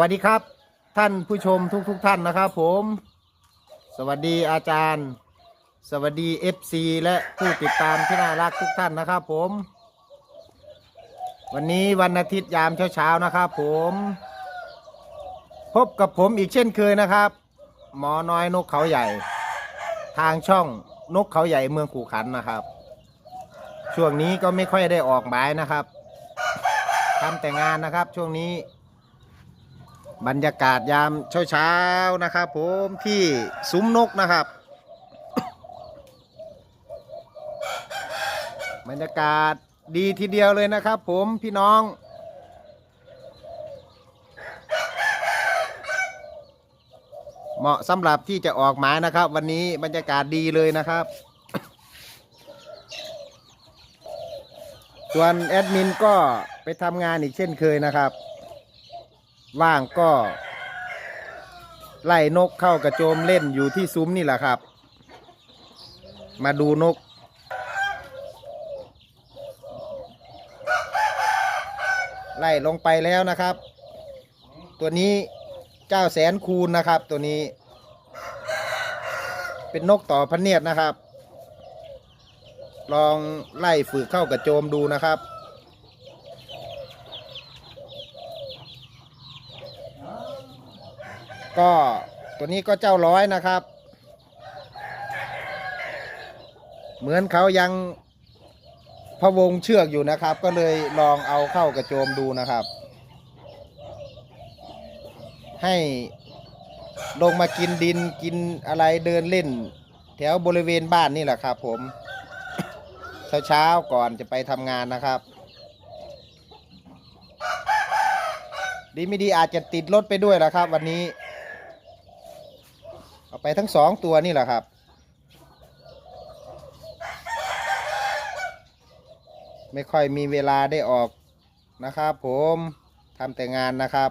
วัสดีครับ ท่านผู้ชมทุกทุกๆท่านนะครับผม สวัสดีอาจารย์ สวัสดี FC และผู้ติดตามที่น่ารักทุกท่านนะครับผม วันนี้วันอาทิตย์ยามเช้าๆนะครับผม พบกับผมอีกเช่นเคยนะครับ หมอน้อยนกเขาใหญ่ ทางช่องนกเขาใหญ่เมืองขู่ขันนะครับ ช่วงนี้ก็ไม่ค่อยได้ออกหมายนะครับทำแต่งานนะครับช่วงนี้ บรรยากาศยามเช้าๆนะครับ ผมที่ซุ้มนกนะครับ บรรยากาศดีทีเดียวเลยนะครับ ผมพี่น้องเหมาะสำหรับที่จะออกหมายนะครับ วันนี้บรรยากาศดีเลยนะครับ ส่วนแอดมินก็ไปทำงานอีกเช่นเคยนะครับ ว่างก็ ไล่นกเข้ากระโจมเล่นอยู่ที่ซุ้มนี่แหละครับ มาดูนก ไล่ลงไปแล้วนะครับ ตัวนี้เจ้าแสนคูณนะครับ ตัวนี้ เป็นนกต่อพเนียดนะครับ ลองไล่ฝึกเข้ากระโจมดูนะครับ ก็ตัวนี้ก็เจ้าร้อยนะครับ เหมือนเขายังพะวงเชือกอยู่นะครับ ก็เลยลองเอาเข้ากระโจมดูนะครับ ให้ลงมากินดินกินอะไรเดินเล่น แถวบริเวณบ้านนี่แหละครับ ผมเช้าๆก่อนจะไปทำงานนะครับ ดีไม่ดีอาจจะติดรถไปด้วยนะครับ วันนี้ เอาไปทั้งสองตัวนี่แหละครับ ไม่ค่อยมีเวลาได้ออกนะครับผมทำแต่งานนะครับ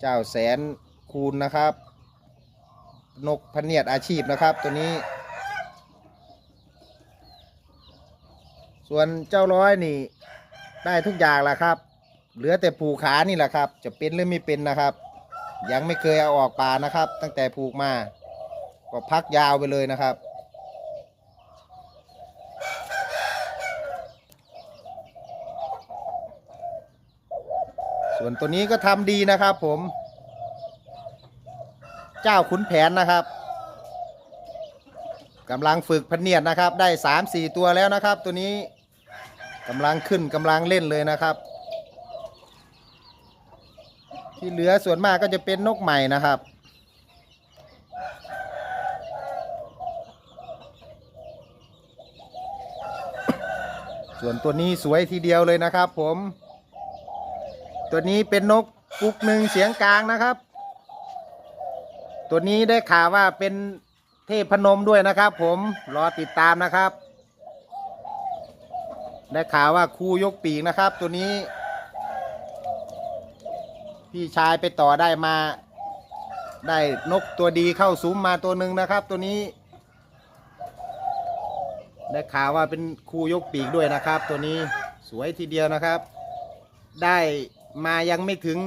เจ้าแสนคูณนะครับ นกพเนียดอาชีพนะครับตัวนี้ ส่วนเจ้าร้อยนี่ได้ทุกอย่างแหละครับ เหลือแต่ผูกขานี่แหละครับ จะเป็นหรือไม่เป็นนะครับ ยังไม่เคยเอาออกป่านะครับ ตั้งแต่ผูกมา ก็พักยาวไปเลยนะครับ ส่วนตัวนี้ก็ทำดีนะครับผม เจ้าขุนแผนนะครับกำลังฝึกพเนียดนะครับ ได้สามสี่ตัวแล้วนะครับ ตัวนี้กำลังขึ้นกำลังเล่นเลยนะครับ ที่เหลือส่วนมากก็จะเป็นนกใหม่นะครับ ส่วนตัวนี้สวยทีเดียวเลยนะครับ ผม ตัวนี้เป็นนกกุกหนึ่งเสียงกลางนะครับ ตัวนี้ได้ข่าวว่าเป็นเทพพนมด้วยนะครับ ผมรอติดตามนะครับ ได้ข่าวว่าครูยกปีกนะครับ ตัวนี้ พี่ชายไปต่อได้มา ได้นกตัวดีเข้าซุ้มมาตัวหนึ่งนะครับ ตัวนี้ ได้ข่าวว่าเป็นครูยกปีกด้วยนะครับ ตัวนี้สวยทีเดียวนะครับ ได้มายังไม่ถึง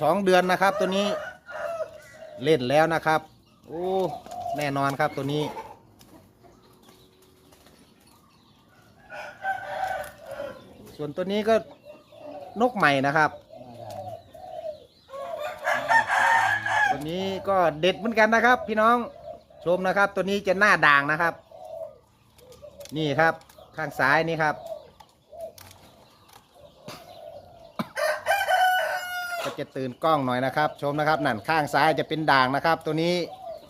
สองเดือนนะครับ ตัวนี้เล่นแล้วนะครับโอ้แน่นอนครับตัวนี้ส่วนตัวนี้ก็นกใหม่นะครับ ตัว นี้ก็เด็ดเหมือนกันนะครับ พี่น้องชมนะครับ ตัวนี้จะหน้าด่างนะครับ นี่ครับข้างซ้ายนี่ครับ ก็จะตื่นกล้องหน่อยนะครับ ชมนะครับนั่นข้างซ้ายจะเป็นด่างนะครับ ตัวนี้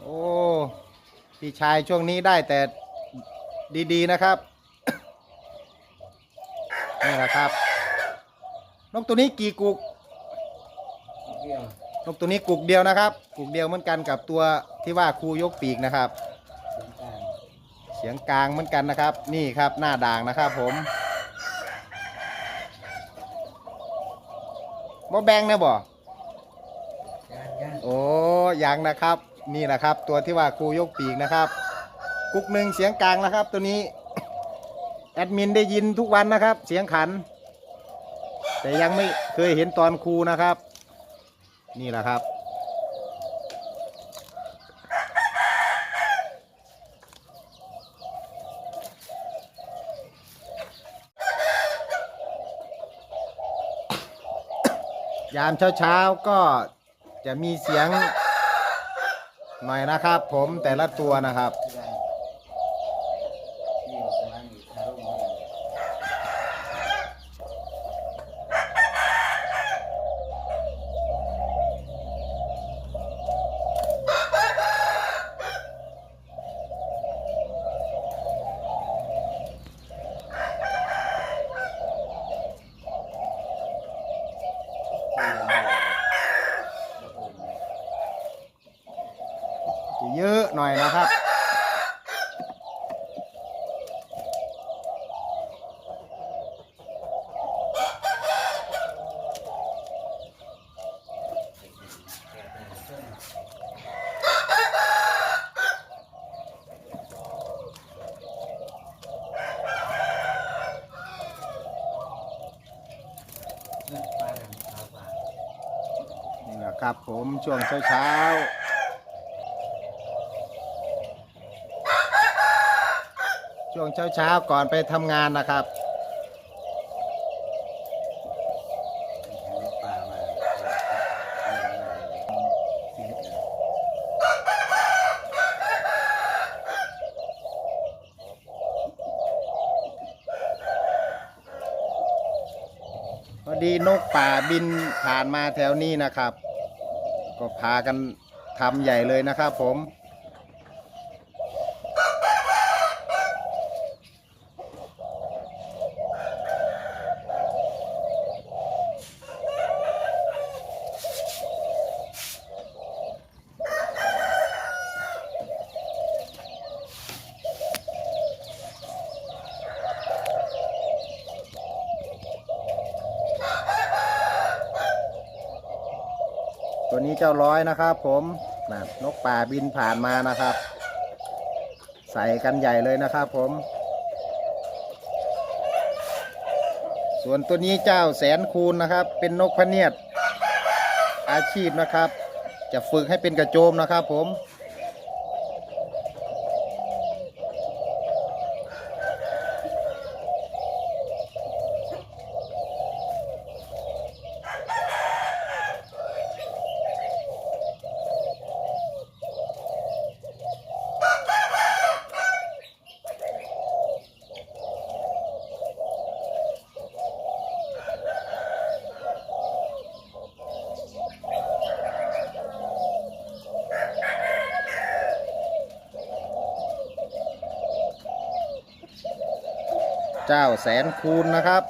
โอ้พี่ชายช่วงนี้ได้แต่ดีๆนะครับนี่แหละครับนกตัวนี้กี่กุกเดียว นกตัวนี้กุกเดียวนะครับ กุกเดียวเหมือนกันกับตัวที่ว่าครูยกปีกนะครับสงกรารเสียงกลางเหมือนกันนะครับ นี่ครับหน้าด่างนะครับ ผมบ่แบงนะบ่ย่างย่างโอ้ยังนะครับ นี่แหละครับ ตัวที่ว่าครูยกปีกนะครับ กุกหนึ่งเสียงกลางนะครับ ตัวนี้แอดมินได้ยินทุกวันนะครับ เสียงขัน แต่ยังไม่เคยเห็นตอนครูนะครับ นี่แหละครับ ยามเช้าๆก็จะมีเสียงหน่อยนะครับ ผมแต่ละตัวนะครับ ที่เราสร้างอยู่ทารุณเลย จะเยอะหน่อยนะครับ เรื่องปลาดำขาวปลา นี่แหละ ครับผมช่วงเช้าช่วงเช้าๆก่อนไปทำงานนะครับพอดีนกป่าบินผ่านมาแถวนี้นะครับ ก็พากันทำใหญ่เลยนะครับผม จ้าร้อยนะครับ ผมนะนกป่าบินผ่านมานะครับ ใส่กันใหญ่เลยนะครับ ผม ส่วนตัวนี้เจ้าแสนคูณนะครับ เป็นนกพเนียดอาชีพนะครับ จะฝึกให้เป็นกระโจมนะครับ ผม แสนคูณนะครับ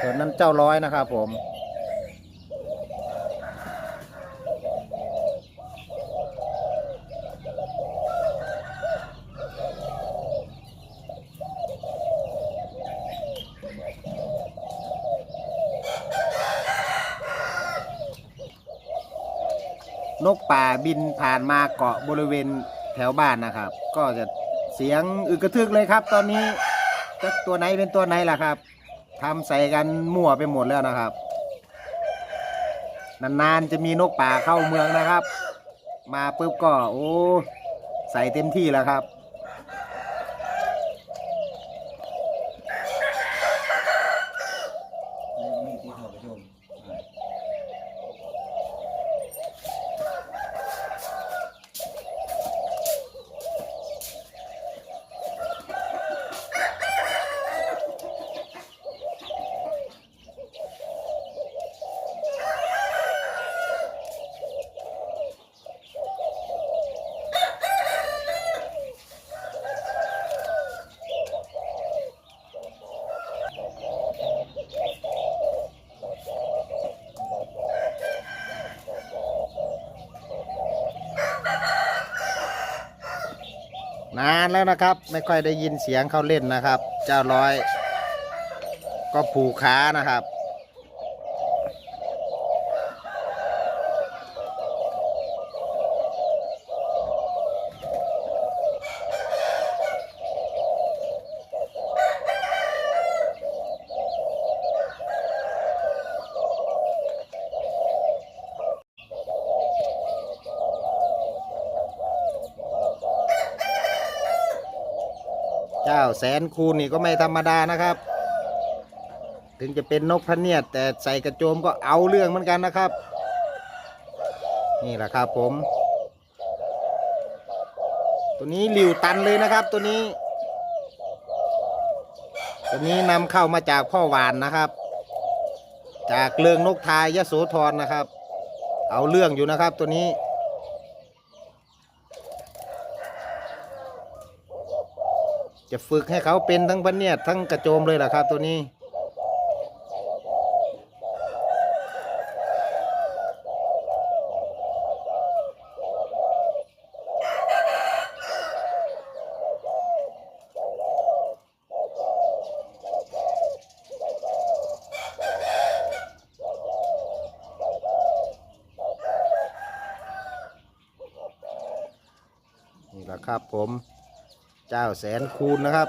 ส่วนนั้นเจ้าร้อยนะครับผม บินผ่านมาเกาะบริเวณแถวบ้านนะครับ ก็จะเสียงอึกกระทึกเลยครับ ตอนนี้จะตัวไหนเป็นตัวไหนล่ะครับทำใส่กันมั่วไปหมดแล้วนะครับ นานๆจะมีนกป่าเข้าเมืองนะครับ มาปุ๊บก็โอ้ใส่เต็มที่แล้วครับ นานแล้วนะครับ ไม่ค่อยได้ยินเสียงเขาเล่นนะครับ เจ้าร้อย ก็ผูกขานะครับ จ้าแสนคูณนี่ก็ไม่ธรรมดานะครับ ถึงจะเป็นนกพระเนียดแต่ใส่กระโจมก็เอาเรื่องเหมือนกันนะครับ นี่แหละครับผม ตัวนี้หลิวตันเลยนะครับ ตัวนี้ ตัวนี้นำเข้ามาจากพ่อหวานนะครับ จากเลืองนกทายยโสธรนะครับ เอาเรื่องอยู่นะครับตัวนี้ จะฝึกให้เขาเป็นทั้งพะเนียดทั้งกระโจมเลยแหละครับ ตัวนี้ นี่แหละครับผม เจ้าแสนคูณนะครับ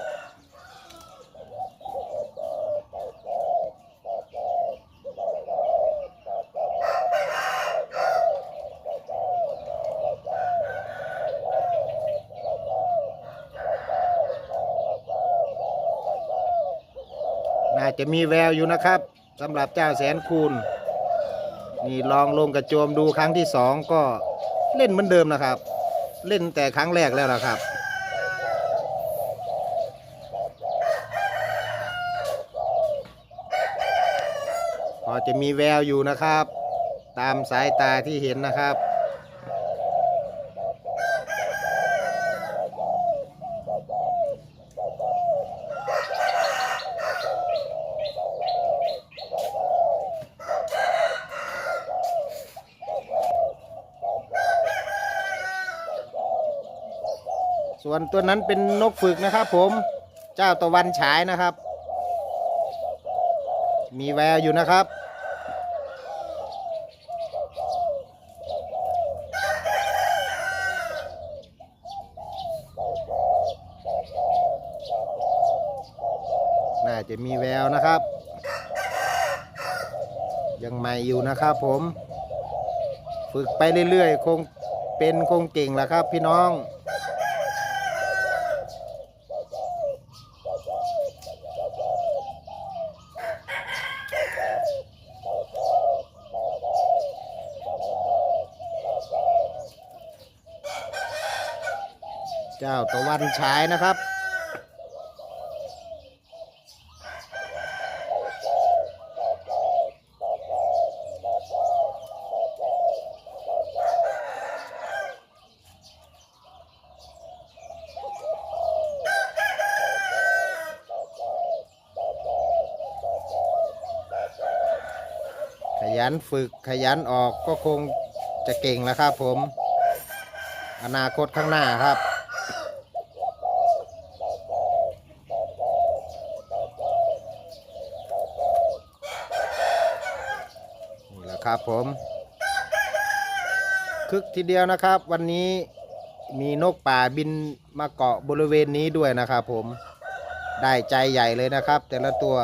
น่าจะมีแววอยู่นะครับสำหรับเจ้าแสนคูณนี่ลองลงกระโจมดูครั้งที่สองก็เล่นเหมือนเดิมนะครับ เล่นแต่ครั้งแรกแล้วนะครับ จะมีแววอยู่นะครับ ตามสายตาที่เห็นนะครับ ส่วนตัวนั้นเป็นนกฝึกนะครับผมเจ้าตะวันฉายนะครับ มีแววอยู่นะครับ จะมีแววนะครับ ยังใหม่อยู่นะครับผม ฝึกไปเรื่อยๆ คงเป็นคงเก่งแหละครับพี่น้อง เจ้าตะวันฉายนะครับ นฝึกขยันออกก็คงจะเก่งแล้วครับผม อนาคตข้างหน้าครับ นี่แหละครับผม คึกทีเดียวนะครับ วันนี้มีนกป่าบินมาเกาะบริเวณนี้ด้วยนะครับผม ได้ใจใหญ่เลยนะครับ แต่ละตัว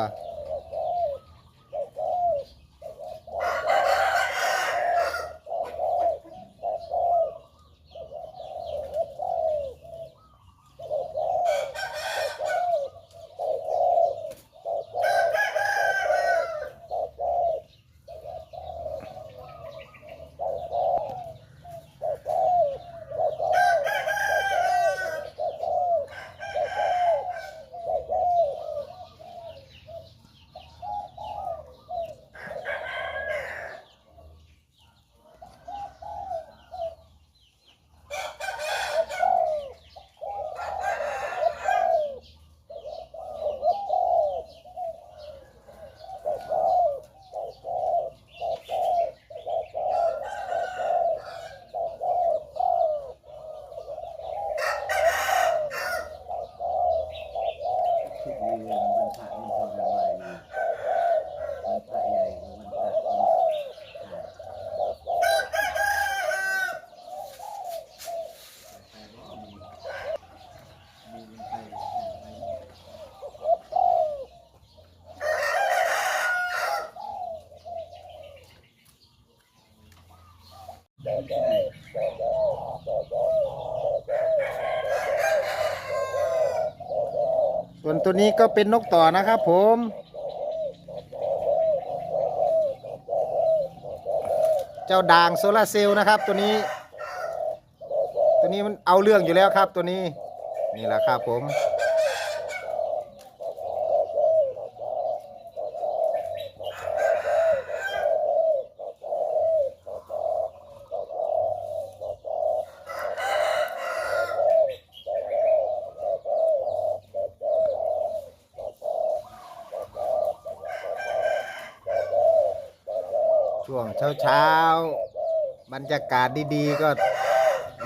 ส่วนตัวนี้ก็เป็นนกต่อนะครับผม เจ้าด่างโซลาเซลล์นะครับตัวนี้ ตัวนี้มันเอาเรื่องอยู่แล้วครับตัวนี้ นี่แหละครับผม ช่วงเช้าเช้าๆ บรรยากาศดีๆ ก็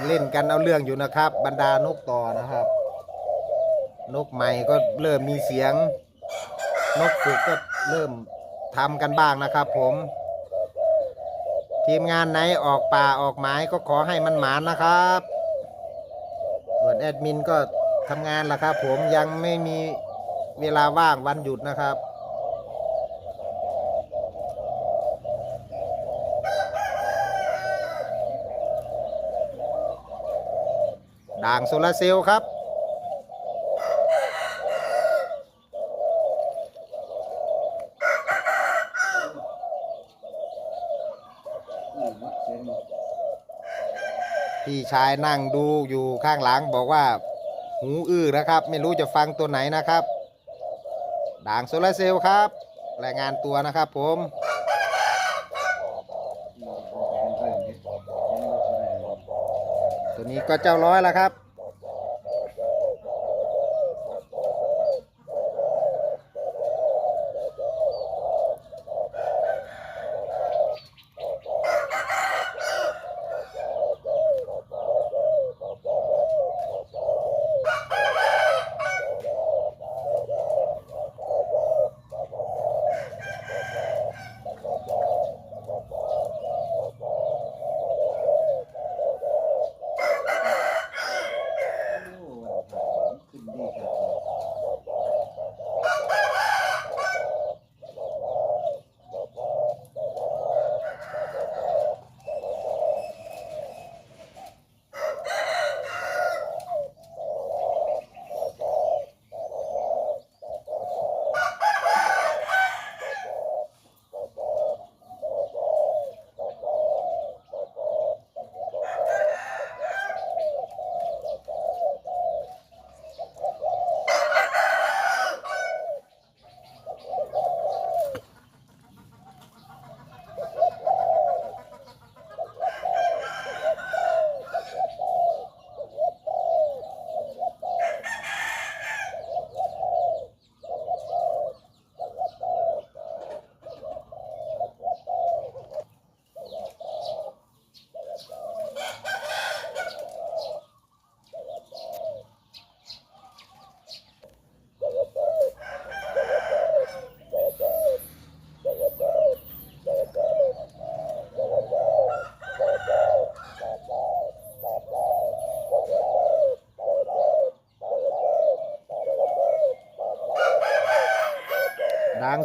เล่นกันเอาเรื่องอยู่นะครับ บรรดานกต่อนะครับ นกใหม่ก็เริ่มมีเสียง นกฝึกก็เริ่มทำกันบ้างนะครับ ผม ทีมงานไหนออกป่าออกหมายก็ขอให้มันหมานนะครับส่วนแอดมินก็ทำงานละครับ ผมยังไม่มีเวลาว่างวันหยุดนะครับ ด่างโซลาร์เซลล์ครับพี่ชายนั่งดูอยู่ข้างหลังบอกว่า หูอื้อนะครับ ไม่รู้จะฟังตัวไหนนะครับ ด่างโซลาร์เซลล์ครับ รายงานตัวนะครับผม อืมโอเคเพิ่มนิดยังไม่ใช่เลย ตัว นี้ก็เจ้าร้อยแล้วครับ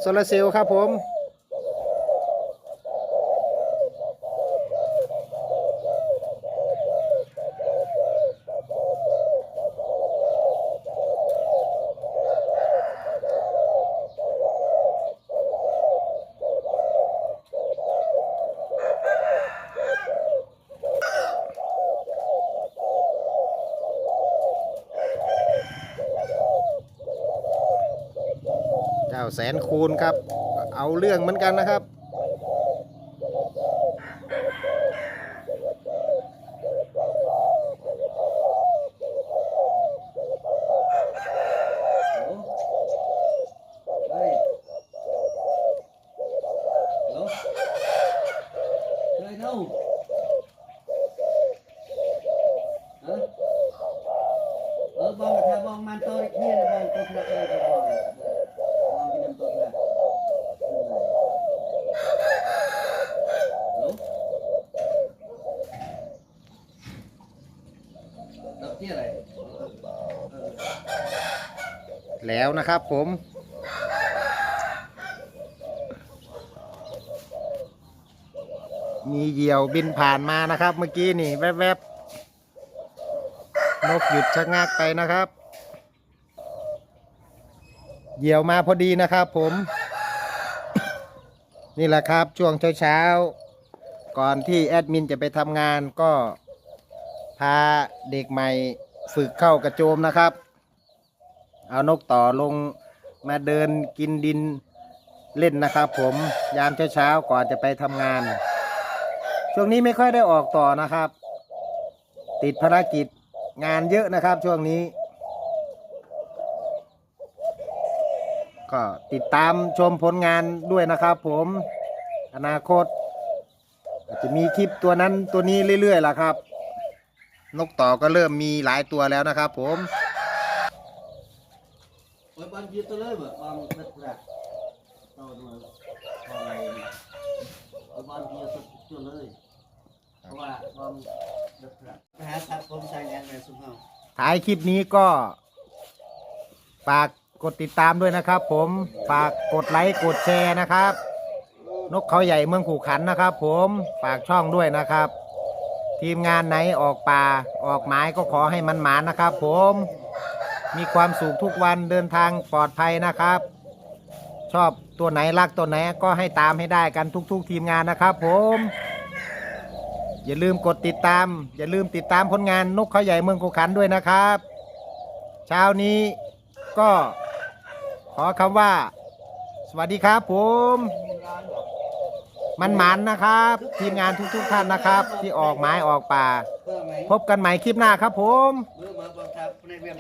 โซลาร์เซลล์ครับผม เจ้าแสนคูณครับ เอาเรื่องเหมือนกันนะครับ โอ้เฮ้ยฮัลโหลเคยเท่าฮะเออบองกับแถวบองมันโตอีกเนี่ยนะบองตัวขนาดอะไรกับบองบองกินน้ำตัวขนาดขึ้นมาฮัลโหล ดอกเบี้ยอะไรแล้วนะครับผม มีเหยี่ยวบินผ่านมานะครับ เมื่อกี้นี่แวบๆนกหยุดชะงักไปนะครับ เหยี่ยวมาพอดีนะครับผม นี่แหละครับช่วงเช้าๆก่อนที่แอดมินจะไปทำงานก็ พาเด็กใหม่ฝึกเข้ากระโจมนะครับ เอานกต่อลงมาเดินกินดินเล่นนะครับ ผมยามเช้าๆก่อนจะไปทำงาน ช่วงนี้ไม่ค่อยได้ออกต่อนะครับ ติดภารกิจงานเยอะนะครับช่วงนี้ ก็ติดตามชมผลงานด้วยนะครับผมอนาคต อาจจะมีคลิปตัวนั้นตัวนี้เรื่อยๆล่ะครับ นกต่อก็เริ่มมีหลายตัวแล้วนะครับผมโอ้บอลยืดตัวเลยบ่บอลด็ดละโตด้วยไอ้บอลยืดตัวเลยเพราะว่าบอลด็ดละไปหาสัตว์ผมใส่ยังไงสุดเฮาท้ายคลิปนี้ก็ฝากกดติดตามด้วยนะครับ ผมฝากกดไลค์กดแชร์นะครับ นกเขาใหญ่เมืองขู่ขันนะครับ ผมฝากช่องด้วยนะครับ ทีมงานไหนออกป่าออกหมายก็ขอให้มันหมานนะครับ ผม มีความสุขทุกวันเดินทางปลอดภัยนะครับ ชอบตัวไหนรักตัวไหนก็ให้ตามให้ได้กันทุก ๆ ทีมงานนะครับ ผม อย่าลืมกดติดตาม อย่าลืมติดตามผลงานนกเขาใหญ่เมืองขุขันด้วยนะครับ เช้านี้ก็ขอคำว่า สวัสดีครับผม มันหมันนะครับ ทีมงานทุก ๆ ท่านนะครับ ที่ออกไม้ออกป่า พบกันใหม่คลิปหน้าครับผม มือมาบังคับในเวียน